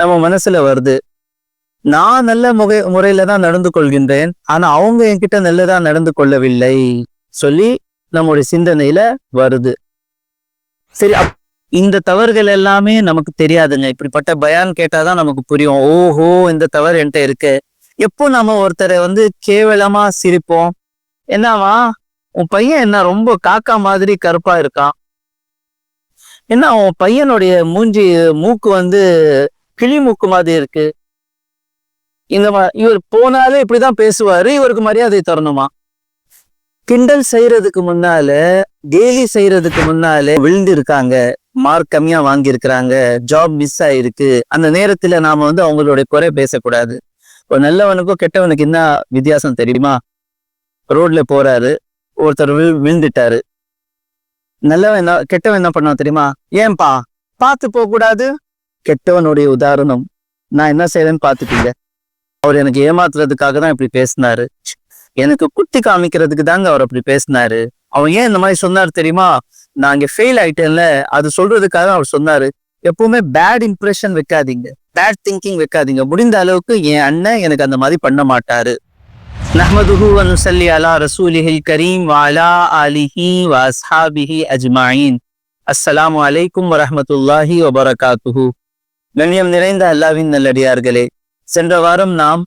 நம்ம மனசுல வருது. நான் நல்ல முகை முறையில தான் நடந்து கொள்கின்றேன். ஆனா அவங்க என்கிட்ட நல்லதா நடந்து கொள்ளவில்லை சொல்லி நம்முடைய சிந்தனையில வருது. சரி அப்- இந்த தவறுகள் எல்லாமே நமக்கு தெரியாதுங்க. இப்படிப்பட்ட பயான் கேட்டாதான் நமக்கு புரியும். ஓஹோ இந்த தவறு என்கிட்ட இருக்கு. எப்போ நம்ம ஒருத்தரை வந்து கேவலமா சிரிப்போம்? என்னவா? உன் பையன் என்ன ரொம்ப காக்கா மாதிரி கருப்பா இருக்கான்? என்ன உன் பையனுடைய மூஞ்சி மூக்கு வந்து கிளி மூக்கு மாதிரி இருக்கு. இந்த இவர் போனாலே இப்படிதான் பேசுவாரு இவருக்கு மரியாதை தரணுமா? கிண்டல் செய்யறதுக்கு முன்னால கேலி செய்யறதுக்கு முன்னாலே விழுந்து இருக்காங்க மார்க் கம்மியா வாங்கியிருக்கிறாங்க ஜாப் மிஸ் ஆயிருக்கு. அந்த நேரத்துல நாம வந்து அவங்களுடைய குறை பேசக்கூடாது. ஒரு நல்லவனுக்கும் கெட்டவனுக்கு என்ன வித்தியாசம் தெரியுமா? ரோட்ல போறாரு ஒருத்தர் விழு விழுந்துட்டாரு. நல்லவன் என்ன கெட்டவன் என்ன பண்ணான் தெரியுமா? ஏன்பா பார்த்து போக கூடாது கெட்டவனுடைய உதாரணம். நான் என்ன செய்யறேன்னு பார்த்துட்டீங்க? அவர் எனக்கு ஏமாத்துறதுக்காக தான் இப்படி பேசினாரு. எனக்கு குத்தி காமிக்கிறதுக்கு தாங்க அவர் அப்படி பேசினாரு. அவன் ஏன் இந்த மாதிரி சொன்னாரு தெரியுமா? நான் இங்க ஃபெயில் ஆயிட்டேன்ல அது சொல்றதுக்காக அவர் சொன்னாரு. எப்பவுமே பேட் இம்ப்ரெஷன் வைக்காதீங்க. பேட் திங்கிங் வைக்காதீங்க. முடிந்த அளவுக்கு என் அண்ணன் எனக்கு அந்த மாதிரி பண்ண மாட்டாரு. நஹமதுஹு அனுசல்லி அலா ரசூலிஹில் கரீம் வாலா அலிஹி வாஸ்ஹாபிஹி அஜ்மாயின். அஸ்ஸலாமு அலைக்கும் வரஹமத்துல்லாஹி வபரகாத்துஹூ. கண்ணியம் நிறைந்த அல்லாவின் நல்லடியார்களே சென்ற வாரம் நாம்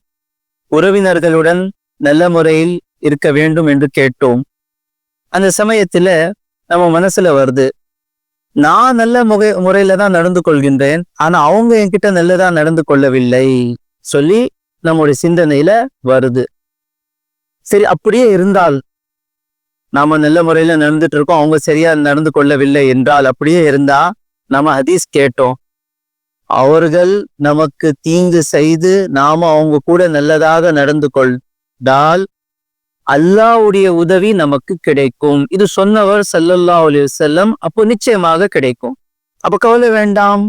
உறவினர்களுடன் நல்ல முறையில் இருக்க வேண்டும் என்று கேட்டோம். அந்த சமயத்துல நம்ம மனசுல வருது நான் நல்ல முகை முறையில தான் நடந்து கொள்கின்றேன் ஆனா அவங்க என்கிட்ட நல்லதா நடந்து கொள்ளவில்லை சொல்லி நம்முடைய சிந்தனையில வருது. சரி அப்படியே இருந்தால் நாம நல்ல முறையில நடந்துட்டு இருக்கோம் அவங்க சரியா நடந்து கொள்ளவில்லை என்றால் அப்படியே இருந்தா நாம ஹதீஸ் கேட்டோம். அவர்கள் நமக்கு தீங்கு செய்து நாம அவங்க கூட நல்லதாக நடந்து கொண்டால் அல்லாஹ்வுடைய உதவி நமக்கு கிடைக்கும். இது சொன்னவர் சல்லல்லா அலி செல்லம் அப்போ நிச்சயமாக கிடைக்கும். அப்ப கவலை வேண்டாம்.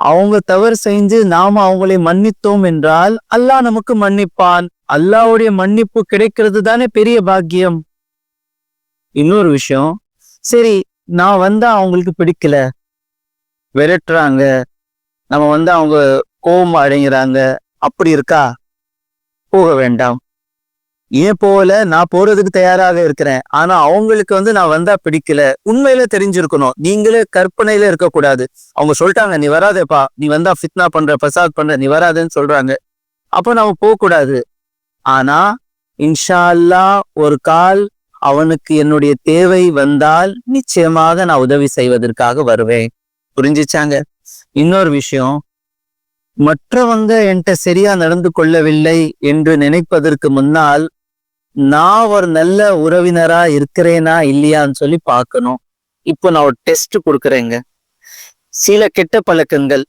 அவங்க தவறு செஞ்சு நாம அவங்களை மன்னித்தோம் என்றால் அல்லாஹ் நமக்கு மன்னிப்பான். அல்லாஹ்வுடைய மன்னிப்பு கிடைக்கிறது தானே பெரிய பாக்கியம். இன்னொரு விஷயம் சரி நான் வந்தா அவங்களுக்கு பிடிக்கல. விரட்டுறாங்க. நம்ம வந்து அவங்க கோபம் அடைகிறாங்க. அப்படி இருக்கா? போக வேண்டாம். ஏன் போகல நான் போறதுக்கு தயாராக இருக்கிறேன். ஆனா அவங்களுக்கு வந்து நான் வந்தா பிடிக்கல. உண்மையில தெரிஞ்சிருக்கணும். நீங்களே கற்பனையில இருக்கக்கூடாது. அவங்க சொல்லிட்டாங்க நீ வராதேப்பா. நீ வந்தா ஃபித்னா பண்ற பிரசாத் பண்ற நீ வராதேன்னு சொல்றாங்க. அப்போ நாம போகக்கூடாது. ஆனா இன்ஷா அல்லாஹ் ஒரு கால் அவனுக்கு என்னுடைய தேவை வந்தால் நிச்சயமாக நான் உதவி செய்வதற்காக வருவேன். புரிஞ்சிச்சாங்க. இன்னொரு விஷயம் மற்றவங்க என்கிட்ட சரியா நடந்து கொள்ளவில்லை என்று நினைப்பதற்கு முன்னால் நான் ஒரு நல்ல உறவினரா இருக்கிறேனா இல்லையான்னு சொல்லி பார்க்கணும். இப்போ நான் ஒரு டெஸ்ட் கொடுக்குறேங்க. சில கெட்ட பழக்கங்கள்.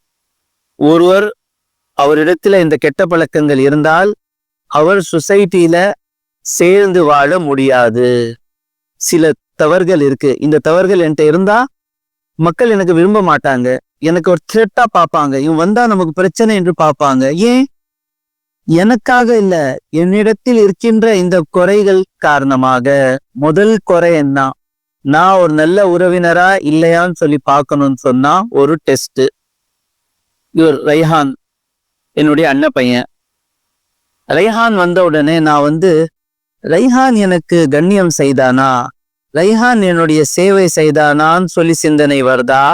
ஒருவர் அவரிடத்துல இந்த கெட்ட பழக்கங்கள் இருந்தால் அவர் சொசைட்டியில சேர்ந்து வாழ முடியாது. சில தவறுகள் இருக்கு. இந்த தவறுகள் என்கிட்ட இருந்தா மக்கள் எனக்கு விரும்ப மாட்டாங்க. எனக்கு ஒரு த்ரெட்டா பார்ப்பாங்க. இவன் வந்தா நமக்கு பிரச்சனை என்று பார்ப்பாங்க. ஏன்? எனக்காக இல்ல. என்னிடத்தில் இருக்கின்ற இந்த குறைகள் காரணமாக. முதல் குறை என்ன? நான் ஒரு நல்ல உறவினரா இல்லையான்னு சொல்லி பார்க்கணும்னு சொன்னா ஒரு டெஸ்ட் இவர் ரைஹான் என்னுடைய அண்ணன் பையன். ரைஹான் வந்த உடனே நான் வந்து ரைஹான் எனக்கு கண்ணியம் செய்தானா? ரைஹான் என்னுடைய சேவை செய்தானான்னு சொல்லி சிந்தனை வருதா?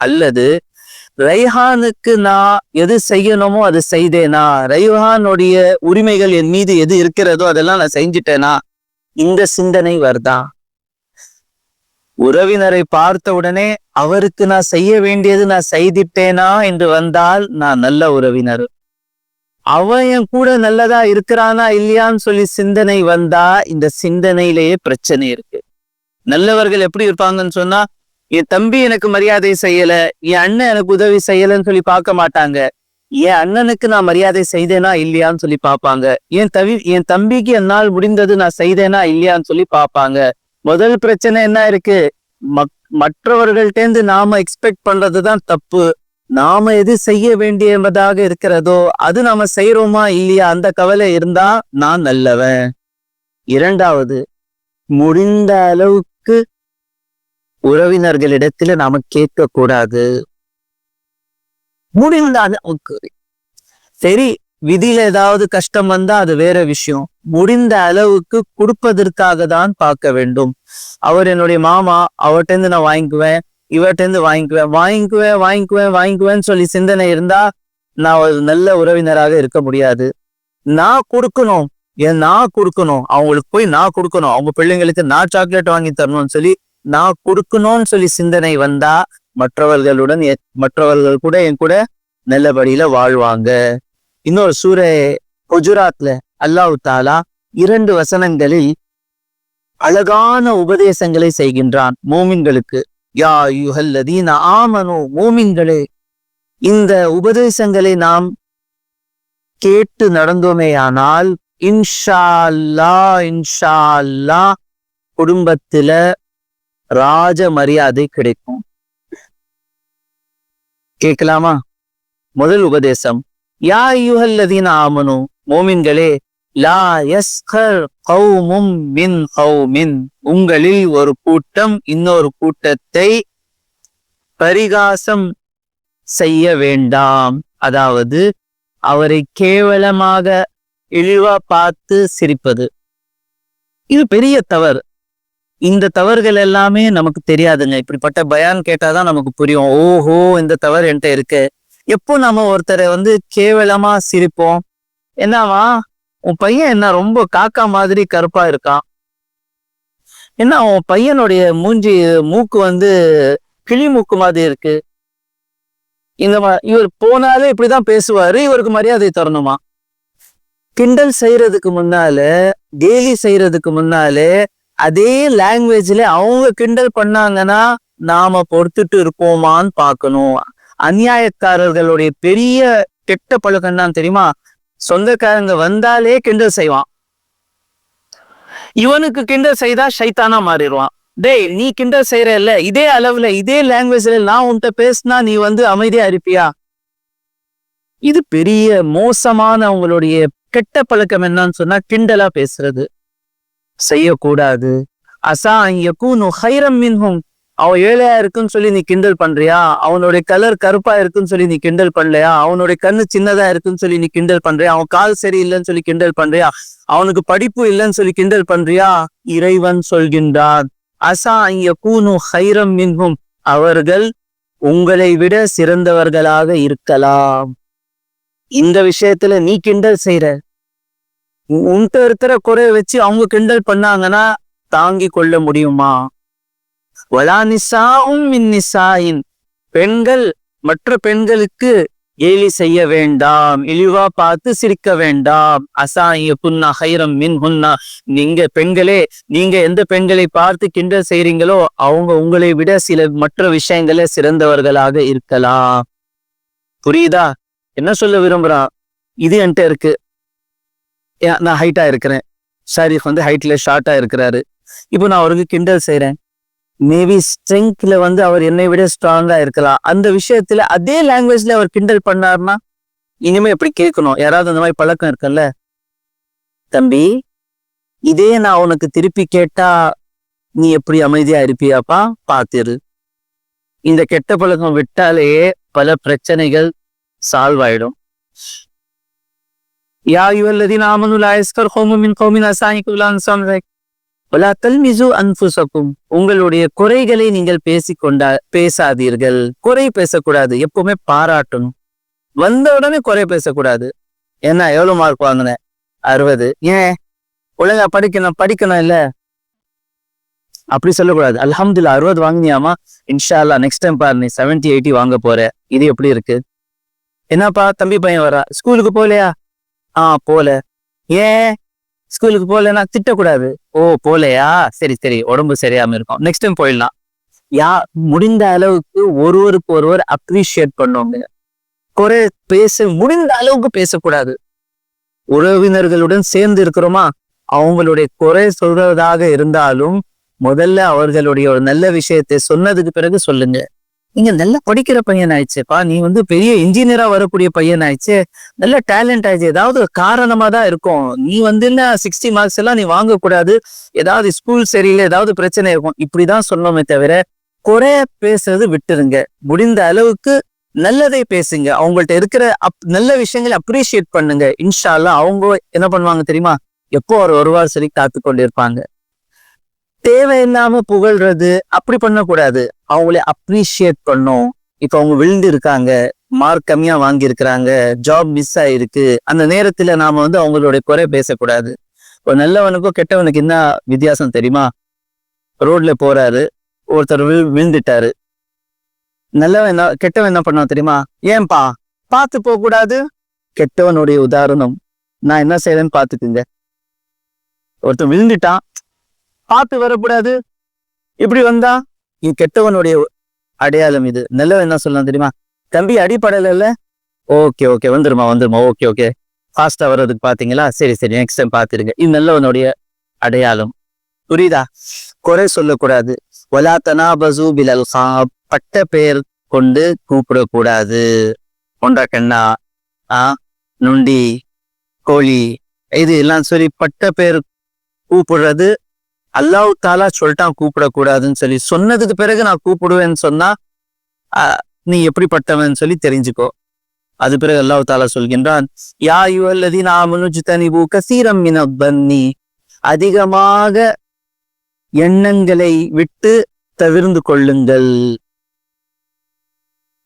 அல்லது ரைஹானுக்கு நான் எது செய்யணுமோ அது செய்தேனா? ரைஹானுடைய உரிமைகள் என் மீது எது இருக்கிறதோ அதெல்லாம் நான் செஞ்சுட்டேனா? இந்த சிந்தனை வருதா? உறவினரை பார்த்த உடனே அவருக்கு நான் செய்ய வேண்டியது நான் செய்திட்டேனா? என்று வந்தால் நான் நல்ல உறவினர். அவன் என் கூட நல்லதா இருக்கிறானா? இல்லையான்னு சொல்லி சிந்தனை வந்தா இந்த சிந்தனையிலேயே பிரச்சனை இருக்கு. நல்லவர்கள் எப்படி இருப்பாங்கன்னு சொன்னா என் தம்பி எனக்கு மரியாதை செய்யல என் அண்ணன் எனக்கு உதவி செய்யலன்னு சொல்லி பார்க்க மாட்டாங்க. என் அண்ணனுக்கு நான் மரியாதை செய்தேனா இல்லையான்னு சொல்லி பார்ப்பாங்க. என் தவி என் தம்பிக்கு என்னால் முடிந்தது நான் செய்தேனா இல்லையான்னு சொல்லி பார்ப்பாங்க. முதல் பிரச்சனை என்ன இருக்கு? மக் மற்றவர்கள்ட்டேந்து நாம எக்ஸ்பெக்ட் பண்றதுதான் தப்பு. நாம எது செய்ய வேண்டியதாக இருக்கிறதோ அது நாம செய்யறோமா இல்லையா அந்த கவலை இருந்தா நான் நல்லவன். இரண்டாவது முடிந்த அளவுக்கு உறவினர்களிடத்துல நாம கேட்க கூடாது முடிந்த அளவுக்கு சரி விதியில ஏதாவது கஷ்டம் வந்தா அது வேற விஷயம். முடிந்த அளவுக்கு கொடுப்பதற்காக தான் பார்க்க வேண்டும். அவர் என்னுடைய மாமா அவர்கிட்ட நான் வாங்கிக்குவேன் இவர்கிட்ட இருந்து வாங்கிக்குவேன் வாங்கிக்குவேன் வாங்கிக்குவேன் வாங்கிக்குவேன்னு சொல்லி சிந்தனை இருந்தா நான் ஒரு நல்ல உறவினராக இருக்க முடியாது. நான் கொடுக்கணும். ஏன் நான் கொடுக்கணும்? அவங்களுக்கு போய் நான் கொடுக்கணும். அவங்க பிள்ளைங்களுக்கு நான் சாக்லேட் வாங்கி தரணும்னு சொல்லி நான் கொடுக்கணும்னு சொல்லி சிந்தனை வந்தா மற்றவர்களுடன் மற்றவர்கள் கூட என் கூட நல்லபடியில வாழ்வாங்க. இன்னொரு சூரே குஜராத்ல அல்லாஹ் தாலா இரண்டு வசனங்களில் அழகான உபதேசங்களை செய்கின்றான் மூமின்களுக்கு. யா யுஹல்லதீன ஆமனோ மூமின்களே இந்த உபதேசங்களை நாம் கேட்டு நடந்தோமேயானால் இன்ஷா அல்லாஹ் இன்ஷா அல்லாஹ் குடும்பத்துல ராஜ மரியாதை கிடைக்கும். கேட்கலாமா? முதல் உபதேசம் யா யுஹல்லதீன ஆமனு மோமின்களே லா யஸ்கர் கௌமும் மின் கௌமின் உங்களில் ஒரு கூட்டம் இன்னொரு கூட்டத்தை பரிகாசம் செய்ய வேண்டாம். அதாவது அவரை கேவலமாக இழிவா பார்த்து சிரிப்பது. இது பெரிய தவறு. இந்த தவறுகள் எல்லாமே நமக்கு தெரியாதுங்க. இப்படிப்பட்ட பயான் கேட்டாதான் நமக்கு புரியும். ஓஹோ இந்த தவறு என்கிட்ட இருக்கு. எப்போ நாம ஒருத்தரை வந்து கேவலமா சிரிப்போம்? என்னவா உன் பையன் என்ன ரொம்ப காக்கா மாதிரி கருப்பா இருக்கான்? என்ன உன் பையனுடைய மூஞ்சி மூக்கு வந்து கிளி மூக்கு மாதிரி இருக்கு? இந்த இவர் போனாலே இப்படிதான் பேசுவாரு. இவருக்கு மரியாதை தரணுமா? கிண்டல் செய்யறதுக்கு முன்னால கேலி செய்யறதுக்கு முன்னாலே அதே லாங்குவேஜ்ல அவங்க கிண்டல் பண்ணாங்கன்னா நாம பொறுத்துட்டு இருப்போமான்னு பார்க்கணும். அநியாயக்காரர்களுடைய பெரிய கெட்ட பழக்கம் தான் தெரியுமா? சொந்தக்காரங்க வந்தாலே கிண்டல் செய்வான். இவனுக்கு கிண்டல் செய்தா சைத்தானா மாறிடுவான். டேய் நீ கிண்டல் செய்யறல்ல இதே அளவுல இதே லாங்குவேஜ்ல நான் உன்கிட்ட பேசினா நீ வந்து அமைதியா இருப்பியா? இது பெரிய மோசமான அவங்களுடைய கெட்ட பழக்கம் என்னன்னு சொன்னா கிண்டலா பேசுறது. செய்யக்கூடாது. அசா யகூனு ஹைரம் மின்ஹும். அவன் ஏழையா இருக்குன்னு சொல்லி நீ கிண்டல் பண்றியா? அவனுடைய கலர் கருப்பா இருக்குன்னு சொல்லி நீ கிண்டல் பண்ணலையா அவனுடைய கண்ணு சின்னதா இருக்குன்னு சொல்லி நீ கிண்டல் பண்றியா? அவன் கால் சரியில்லைன்னு சொல்லி கிண்டல் பண்றியா? அவனுக்கு படிப்பு இல்லைன்னு சொல்லி கிண்டல் பண்றியா? இறைவன் சொல்கின்றான். அசா கூனு ஹைரம் மின்ஹும். அவர்கள் உங்களை விட சிறந்தவர்களாக இருக்கலாம். இந்த விஷயத்துல நீ கிண்டல் செய்யற உன்கிட்ட இருக்கிற குறைய வச்சு அவங்க கிண்டல் பண்ணாங்கன்னா தாங்கி கொள்ள முடியுமா? வலா நிசாவும் மின் நிசாயின். பெண்கள் மற்ற பெண்களுக்கு கேலி செய்ய வேண்டாம் இழிவா பார்த்து சிரிக்க வேண்டாம். அசாய புன்னா ஹைரம் மின் முன்னா நீங்க பெண்களே நீங்க எந்த பெண்களை பார்த்து கிண்டல் செய்றீங்களோ அவங்க உங்களை விட சில மற்ற விஷயங்கள சிறந்தவர்களாக இருக்கலாம். புரியுதா? என்ன சொல்ல விரும்புறான்? இது என்கிட்ட இருக்கு. நான் ஹைட்டா இருக்கிறேன். ஷாரிஃப் வந்து ஹைட்ல ஷார்ட்டா இருக்கிறாரு. இப்போ நான் அவருக்கு கிண்டல் செய்கிறேன் மேபி ஸ்ட்ரெங்க்ல வந்து அவர் என்னை விட ஸ்ட்ராங்காக இருக்கலாம். அந்த விஷயத்துல அதே லாங்குவேஜ்ல அவர் கிண்டல் பண்ணாருன்னா இனிமேல் எப்படி கேட்கணும்? யாராவது அந்த மாதிரி பழக்கம் இருக்குல்ல? தம்பி இதே நான் உனக்கு திருப்பி கேட்டா நீ எப்படி அமைதியா இருப்பியாப்பா? பார்த்துரு இந்த கெட்ட பழக்கம் விட்டாலே பல பிரச்சனைகள் சால்வ் ஆயிடும். யா யுவல்லதீன ஆமனு லா யஸ்கர் கௌமும் மின் கௌமின் அஸா அன் யகூலு அன்சாம் லைக் ولا تلمزوا أنفسكم உங்களுடைய குறைகளை நீங்கள் பேசிக்கொண்டா பேசாதீர்கள். குறை பேசக்கூடாது. எப்பவுமே பாராட்டணும். வந்த உடனே குறை பேசக்கூடாது. என்ன எவ்வளவு மார்க் வாங்கினேன் அறுபது. ஏன்? ஒழுங்கா படிக்கணும் படிக்கணும் இல்ல? அப்படி சொல்லக்கூடாது. அல்ஹம்துலில்லாஹ் அறுபது வாங்கினியாமா? இன்ஷா அல்லாஹ் நெக்ஸ்ட் டைம் பாரு நீ செவன்டி எயிட்டி வாங்க போற. இது எப்படி இருக்கு? என்னப்பா தம்பி பையன் வரா? ஸ்கூலுக்கு போகலையா? ஆ போல. ஏன்? ஸ்கூலுக்கு போகலன்னா திட்டக்கூடாது. ஓ போலையா? சரி சரி. உடம்பு சரியாம இருக்கும். நெக்ஸ்ட் டைம் போயிடலாம். யா முடிந்த அளவுக்கு ஒருவருக்கு ஒருவர் அப்ரிஷியேட் பண்ணுவாங்க. குறை பேச முடிந்த அளவுக்கு பேசக்கூடாது. உறவினர்களுடன் சேர்ந்து இருக்கிறோமா? அவங்களுடைய குறை சொல்றதாக இருந்தாலும் முதல்ல அவர்களுடைய ஒரு நல்ல விஷயத்தை சொன்னதுக்கு பிறகு சொல்லுங்க. நீங்க நல்லா படிக்கிற பையன் ஆயிடுச்சுப்பா நீ வந்து பெரிய இன்ஜினியரா வரக்கூடிய பையன் ஆயிடுச்சு நல்ல டேலண்ட் ஆயிடுச்சு. ஏதாவது ஒரு காரணமா தான் இருக்கும். நீ வந்து என்ன சிக்ஸ்டி மார்க்ஸ் எல்லாம் நீ வாங்கக்கூடாது. ஏதாவது ஸ்கூல் சரியில்லை ஏதாவது பிரச்சனை இருக்கும். இப்படிதான் சொல்லணுமே தவிர குறை பேசுறது விட்டுருங்க. முடிந்த அளவுக்கு நல்லதை பேசுங்க. அவங்கள்ட்ட இருக்கிற அப் நல்ல விஷயங்களை அப்ரிஷியேட் பண்ணுங்க. இன்ஷா அவங்க என்ன பண்ணுவாங்க தெரியுமா? எப்போ அவர் வருவார் சொல்லி காத்து கொண்டிருப்பாங்க தேவையில்லாம புகழ்றது அப்படி பண்ணக்கூடாது. அவங்கள அப்ரிஷியேட் பண்ணும். இப்ப அவங்க விழுந்து இருக்காங்க மார்க் கம்மியா வாங்கியிருக்கிறாங்க ஜாப் மிஸ் ஆயிருக்கு. அந்த நேரத்துல நாம வந்து அவங்களுடைய குறை பேசக்கூடாது. ஒரு நல்லவனுக்கும் கெட்டவனுக்கு என்ன வித்தியாசம் தெரியுமா? ரோட்ல போறாரு ஒருத்தர் விழு விழுந்துட்டாரு. நல்லவன் என்ன கெட்டவன் என்ன பண்ணான் தெரியுமா? ஏன்பா பார்த்து போக கூடாது கெட்டவனுடைய உதாரணம் நான் என்ன செய்யறேன்னு பாத்துக்குங்க ஒருத்தன் விழுந்துட்டான் பார்த்து வரக்கூடாது. இப்படி வந்தா இது கெட்டவனுடைய அடையாளம் இது. நல்லவன் என்ன சொல்லலாம் தெரியுமா? தம்பி அடிப்படல ஓகே ஓகே வந்துருமா வந்துருமா ஓகே ஓகே. ஃபாஸ்டா வர்றதுக்கு பாத்தீங்களா? சரி சரி நெக்ஸ்ட் டைம் பாத்துருங்க. இது நல்லவனுடைய அடையாளம். புரியுதா? குறை சொல்லக்கூடாது. ஒலாத்தனா தனாபசு பிலல் பட்ட பெயர் கொண்டு கூப்பிடக்கூடாது. கொண்டா கண்ணா ஆ நுண்டி கோழி. இது எல்லாம் சொல்லி பட்ட பெயர் கூப்பிடுறது அல்லாஹ் தாலா சொல்லிட்டான் கூப்பிடக்கூடாதுன்னு சொல்லி. சொன்னதுக்கு பிறகு நான் கூப்பிடுவேன்னு சொன்னா நீ எப்படிப்பட்டவன் சொல்லி தெரிஞ்சுக்கோ. அது பிறகு அல்லாஹ் தாலா சொல்கின்றான் யா யுவல்லதி நாமனுஜ் தனிபு கசீரம் பன்னி. அதிகமாக எண்ணங்களை விட்டு தவிர்ந்து கொள்ளுங்கள்.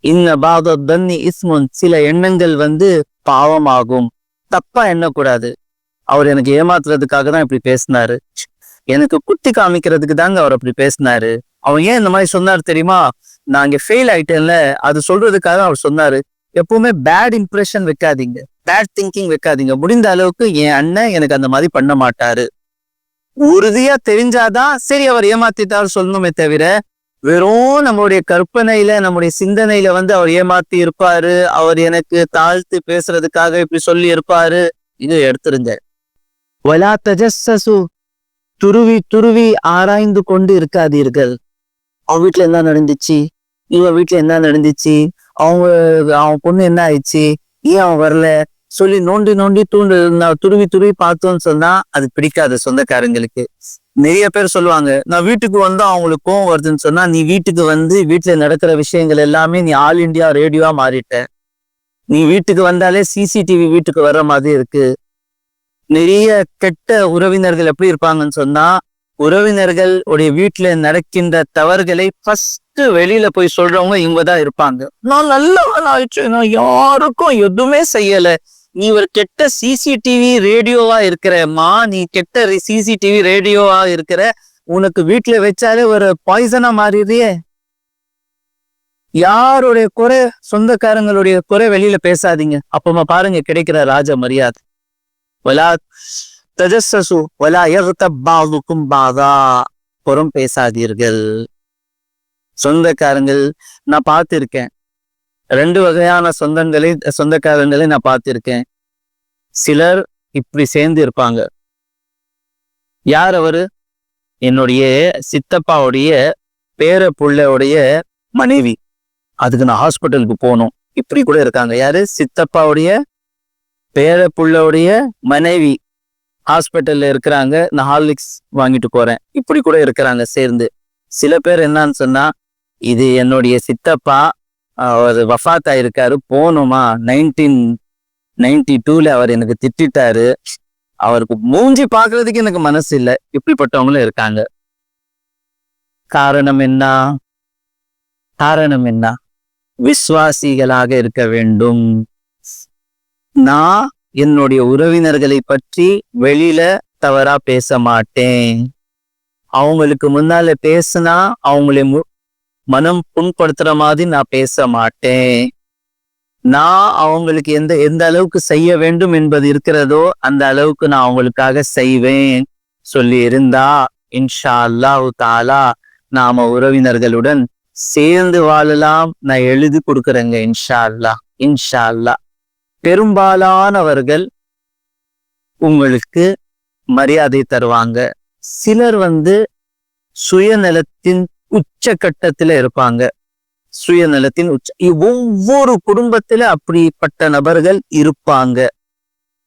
இன்ன பாத தன்னி இஸ்முன். சில எண்ணங்கள் வந்து பாவமாகும். தப்பா எண்ணக்கூடாது. அவர் எனக்கு ஏமாத்துறதுக்காக தான் இப்படி பேசினாரு. எனக்கு குத்தி காமிக்கிறதுக்கு தாங்க அவர் அப்படி பேசினாரு. அவன் ஏன் இந்த மாதிரி சொன்னார் தெரியுமா? நான் இங்க ஃபெயில் ஆயிட்டேன்ல அது சொல்றதுக்காக அவர் சொன்னாரு. எப்பவுமே பேட் இம்ப்ரெஷன் வைக்காதீங்க. பேட் திங்கிங் வைக்காதீங்க. முடிந்த அளவுக்கு என் அண்ணன் எனக்கு அந்த மாதிரி பண்ண மாட்டாரு. உறுதியா தெரிஞ்சாதான் சரி அவர் ஏமாத்திட்டார் சொல்லணுமே தவிர வெறும் நம்மளுடைய கற்பனையில நம்முடைய சிந்தனையில வந்து அவர் ஏமாத்தி இருப்பாரு. அவர் எனக்கு தாழ்த்து பேசுறதுக்காக இப்படி சொல்லி இருப்பாரு. இது எடுத்துருங்க. வலா தஜஸ்ஸசு துருவி துருவி ஆராய்ந்து கொண்டு இருக்காதீர்கள். அவன் வீட்டுல என்ன நடந்துச்சு? இவன் வீட்டுல என்ன நடந்துச்சு? அவங்க அவன் பொண்ணு என்ன ஆயிடுச்சு? ஏன் அவன் வரல? சொல்லி நோண்டி நோண்டி தூண்டு நான் துருவி துருவி பார்த்தோம்னு சொன்னா அது பிடிக்காது சொந்தக்காரங்களுக்கு. நிறைய பேர் சொல்லுவாங்க நான் வீட்டுக்கு வந்தா அவங்களுக்கு கோவம் வருதுன்னு சொன்னா நீ வீட்டுக்கு வந்து வீட்டுல நடக்கிற விஷயங்கள் எல்லாமே நீ ஆல் இந்தியா ரேடியோவா மாறிட்ட. நீ வீட்டுக்கு வந்தாலே சிசிடிவி வீட்டுக்கு வர்ற மாதிரி இருக்கு. நிறைய கெட்ட உறவினர்கள் எப்படி இருப்பாங்கன்னு சொன்னா உறவினர்கள் உடைய வீட்டுல நடக்கின்ற தவறுகளை ஃபர்ஸ்ட் வெளியில போய் சொல்றவங்க இவங்க தான் இருப்பாங்க. நான் நல்லவன் ஆயிடுச்சு நான் யாருக்கும் எதுவுமே செய்யல. நீ ஒரு கெட்ட சிசிடிவி ரேடியோவா இருக்கிறமா நீ கெட்ட சிசிடிவி ரேடியோவா இருக்கிற உனக்கு வீட்டுல வச்சாலே ஒரு பாய்சனா மாறிடுறியே. யாருடைய குறை சொந்தக்காரங்களுடைய குறை வெளியில பேசாதீங்க. அப்பமா பாருங்க கிடைக்கிற ராஜ மரியாதை. வலா தஜஸ்ஸசு வலா யர்தப் பாதா புறம் பேசாதீர்கள். சொந்தக்காரங்கள் நான் பார்த்திருக்கேன். ரெண்டு வகையான சொந்தங்களை சொந்தக்காரங்களை நான் பார்த்திருக்கேன். சிலர் இப்படி சேர்ந்து இருப்பாங்க. யார் அவரு? என்னுடைய சித்தப்பாவுடைய பேர பிள்ளையுடைய மனைவி. அதுக்கு நான் ஹாஸ்பிட்டலுக்கு போகணும். இப்படி கூட இருக்காங்க. யாரு? சித்தப்பாவுடைய பேர புள்ளையுடைய மனைவி ஹாஸ்பிட்டல்ல இருக்கிறாங்க. நான் ஹார்லிக்ஸ் வாங்கிட்டு போறேன். இப்படி கூட இருக்கிறாங்க சேர்ந்து. சில பேர் என்னன்னு சொன்னா இது என்னுடைய சித்தப்பா அவர் வஃத் ஆயிருக்காரு போகணுமா? நைன்டீன் நைன்டி டூல அவர் எனக்கு திட்டிட்டாரு. அவருக்கு மூஞ்சி பாக்குறதுக்கு எனக்கு மனசு இல்லை. இப்படிப்பட்டவங்களும் இருக்காங்க. காரணம் என்ன? காரணம் என்ன? விசுவாசிகளாக இருக்க வேண்டும். நான் என்னுடைய உறவினர்களை பற்றி வெளியில தவறா பேச மாட்டேன். அவங்களுக்கு முன்னால பேசினா அவங்களை மு- மனம் புண்படுத்துற மாதிரி நான் பேச மாட்டேன். நான் அவங்களுக்கு எந்த எந்த அளவுக்கு செய்ய வேண்டும் என்பது இருக்கிறதோ அந்த அளவுக்கு நான் அவங்களுக்காக செய்வேன். சொல்லி இருந்தா இன்ஷா அல்லாஹ் தாலா நாம உறவினர்களுடன் சேர்ந்து வாழலாம். நான் எழுதி கொடுக்குறேங்க இன்ஷா அல்லாஹ் இன்ஷா அல்லாஹ். பெரும்பாலானவர்கள் உங்களுக்கு மரியாதை தருவாங்க. சிலர் வந்து சுயநலத்தின் உச்சகட்டத்துல இருப்பாங்க. சுயநலத்தின் உச்ச ஒவ்வொரு குடும்பத்துல அப்படிப்பட்ட நபர்கள் இருப்பாங்க.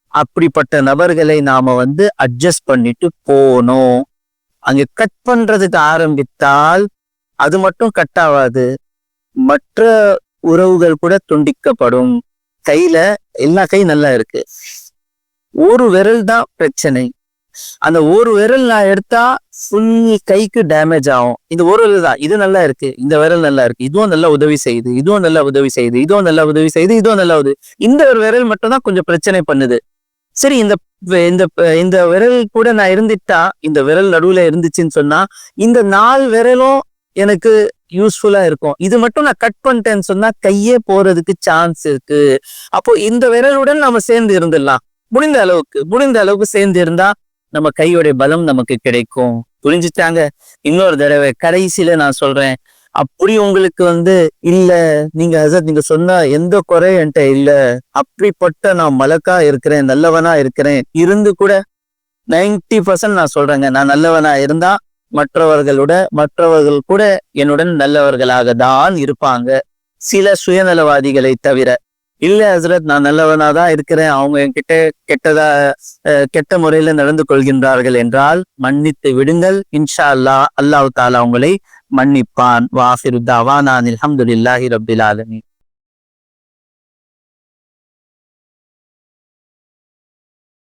அப்படிப்பட்ட நபர்களை நாம வந்து அட்ஜஸ்ட் பண்ணிட்டு போனோம் அங்க கட் பண்றதுக்கு ஆரம்பித்தால் அது மட்டும் கட் ஆகாது. மற்ற உறவுகள் கூட துண்டிக்கப்படும். கையில எல்லா கையும் நல்லா இருக்கு. ஒரு விரல் தான் பிரச்சனை. அந்த ஒரு விரல் நான் எடுத்தா ஃபுல் கைக்கு டேமேஜ் ஆகும். இந்த ஒரு விரல் தான். இது நல்லா இருக்கு. இந்த விரல் நல்லா இருக்கு. இதுவும் நல்லா உதவி செய்யுது. இதுவும் நல்லா உதவி செய்யுது. இதுவும் நல்லா உதவி செய்யுது. இதுவும் நல்லா உதவி இந்த ஒரு விரல் மட்டும் தான் கொஞ்சம் பிரச்சனை பண்ணுது. சரி இந்த இந்த இந்த விரல் கூட நான் இருந்துட்டா இந்த விரல் நடுவுல இருந்துச்சுன்னு சொன்னா இந்த நாலு விரலும் எனக்கு யூஸ்ஃபுல்லா இருக்கும். இது மட்டும் நான் கட் பண்ணிட்டேன்னு சொன்னா கையே போறதுக்கு சான்ஸ் இருக்கு. அப்போ இந்த விரலுடன் நம்ம சேர்ந்து இருந்துடலாம். முடிந்த அளவுக்கு முடிந்த அளவுக்கு சேர்ந்து இருந்தா நம்ம கையோடைய பலம் நமக்கு கிடைக்கும். புரிஞ்சுட்டாங்க? இன்னொரு தடவை கடைசியில நான் சொல்றேன். அப்படி உங்களுக்கு வந்து இல்ல நீங்க ஹசரத் நீங்க சொன்ன எந்த குறை என்கிட்ட இல்ல. அப்படிப்பட்ட நான் மலக்கா இருக்கிறேன் நல்லவனா இருக்கிறேன். இருந்து கூட நைன்டி பர்சன்ட் நான் சொல்றேங்க. நான் நல்லவனா இருந்தா மற்றவர்களோட மற்றவர்கள் கூட என்னுடன் நல்லவர்களாக தான் இருப்பாங்க. சில சுயநலவாதிகளை தவிர. இல்ல ஹசரத் நான் நல்லவனா தான் இருக்கிறேன். அவங்க என்கிட்ட கெட்டதா அஹ், கெட்ட முறையில நடந்து கொள்கின்றார்கள் என்றால் மன்னித்து விடுங்கள். இன்ஷா அல்லாஹ் அல்லாஹ் தாலா உங்களை மன்னிப்பான். வாஃபிரு நான் அலமதுல்லாஹி ரப்பில் ஆலமீன்.